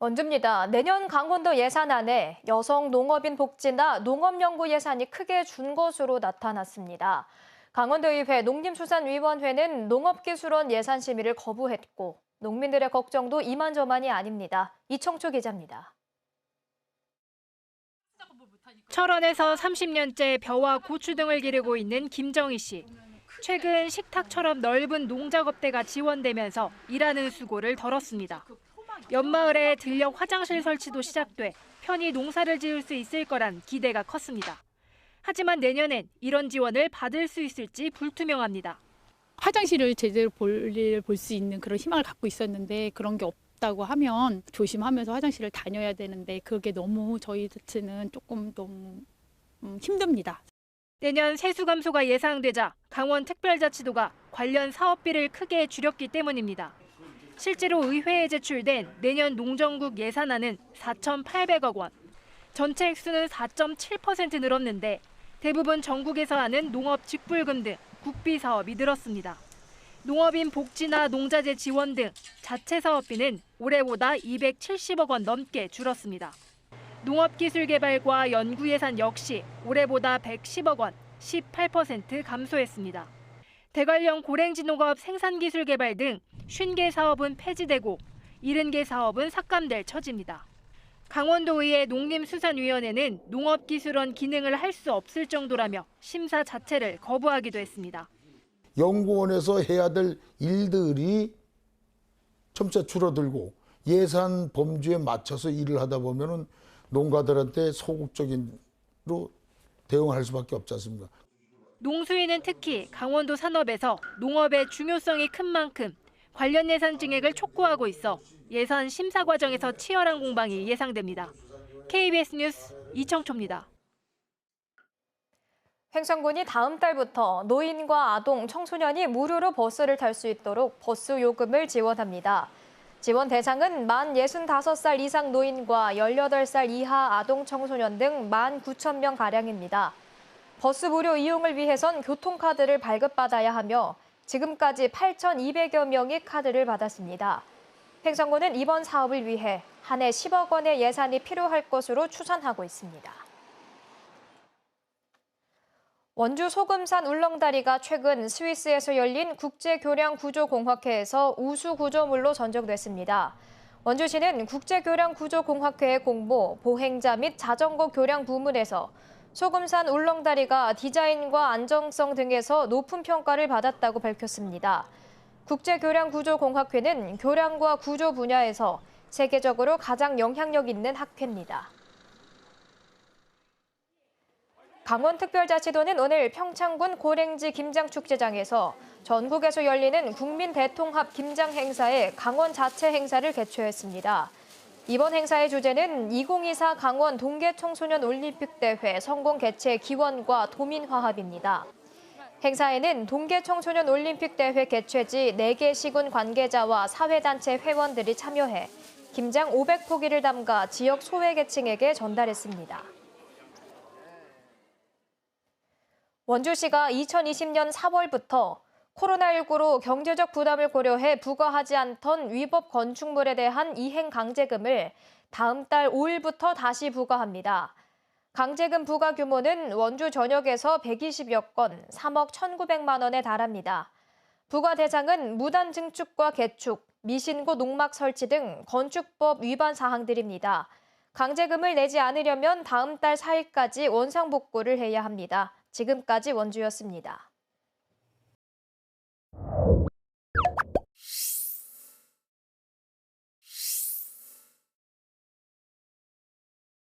원주입니다. 내년 강원도 예산안에 여성 농업인 복지나 농업연구 예산이 크게 준 것으로 나타났습니다. 강원도의회 농림수산위원회는 농업기술원 예산 심의를 거부했고 농민들의 걱정도 이만저만이 아닙니다. 이청초 기자입니다. 철원에서 30년째 벼와 고추 등을 기르고 있는 김정희 씨. 최근 식탁처럼 넓은 농작업대가 지원되면서 일하는 수고를 덜었습니다. 연마을에 들녘 화장실 설치도 시작돼 편히 농사를 지을 수 있을 거란 기대가 컸습니다. 하지만 내년엔 이런 지원을 받을 수 있을지 불투명합니다. 화장실을 제대로 볼일 볼수 있는 그런 희망을 갖고 있었는데 그런 게 없다고 하면 조심하면서 화장실을 다녀야 되는데 그게 너무 저희 자체는 조금 너무 음, 힘듭니다. 내년 세수 감소가 예상되자 강원특별자치도가 관련 사업비를 크게 줄였기 때문입니다. 실제로 의회에 제출된 내년 농정국 예산안은 4,800억 원. 전체 액수는 4.7% 늘었는데 대부분 전국에서 하는 농업 직불금 등 국비 사업이 늘었습니다. 농업인 복지나 농자재 지원 등 자체 사업비는 올해보다 270억 원 넘게 줄었습니다. 농업기술개발과 연구예산 역시 올해보다 110억 원, 18% 감소했습니다. 대관령 고랭지농업 생산기술 개발 등 50개 사업은 폐지되고 70개 사업은 삭감될 처지입니다. 강원도의회 농림수산위원회는 농업기술원 기능을 할 수 없을 정도라며 심사 자체를 거부하기도 했습니다. 연구원에서 해야 될 일들이 점차 줄어들고 예산 범주에 맞춰서 일을 하다 보면은 농가들한테 소극적인로 대응할 수밖에 없지 않습니까? 농수위는 특히 강원도 산업에서 농업의 중요성이 큰 만큼 관련 예산 증액을 촉구하고 있어 예산 심사 과정에서 치열한 공방이 예상됩니다. KBS 뉴스 이청초입니다. 횡성군이 다음 달부터 노인과 아동, 청소년이 무료로 버스를 탈 수 있도록 버스 요금을 지원합니다. 지원 대상은 만 65살 이상 노인과 18살 이하 아동, 청소년 등 1만 9천 명 가량입니다. 버스 무료 이용을 위해선 교통카드를 발급받아야 하며 지금까지 8,200여 명이 카드를 받았습니다. 횡성군은 이번 사업을 위해 한 해 10억 원의 예산이 필요할 것으로 추산하고 있습니다. 원주 소금산 울렁다리가 최근 스위스에서 열린 국제교량구조공학회에서 우수구조물로 선정됐습니다. 원주시는 국제교량구조공학회의 공모, 보행자 및 자전거 교량 부문에서 소금산 울렁다리가 디자인과 안정성 등에서 높은 평가를 받았다고 밝혔습니다. 국제교량구조공학회는 교량과 구조 분야에서 세계적으로 가장 영향력 있는 학회입니다. 강원특별자치도는 오늘 평창군 고랭지 김장축제장에서 전국에서 열리는 국민 대통합 김장 행사의 강원 자체 행사를 개최했습니다. 이번 행사의 주제는 2024 강원 동계 청소년 올림픽 대회 성공 개최 기원과 도민 화합입니다. 행사에는 동계 청소년 올림픽 대회 개최지 4개 시군 관계자와 사회단체 회원들이 참여해 김장 500포기를 담가 지역 소외계층에게 전달했습니다. 원주시가 2020년 4월부터 코로나19로 경제적 부담을 고려해 부과하지 않던 위법 건축물에 대한 이행 강제금을 다음 달 5일부터 다시 부과합니다. 강제금 부과 규모는 원주 전역에서 120여 건, 3억 1,900만 원에 달합니다. 부과 대상은 무단 증축과 개축, 미신고 농막 설치 등 건축법 위반 사항들입니다. 강제금을 내지 않으려면 다음 달 4일까지 원상 복구를 해야 합니다. 지금까지 원주였습니다.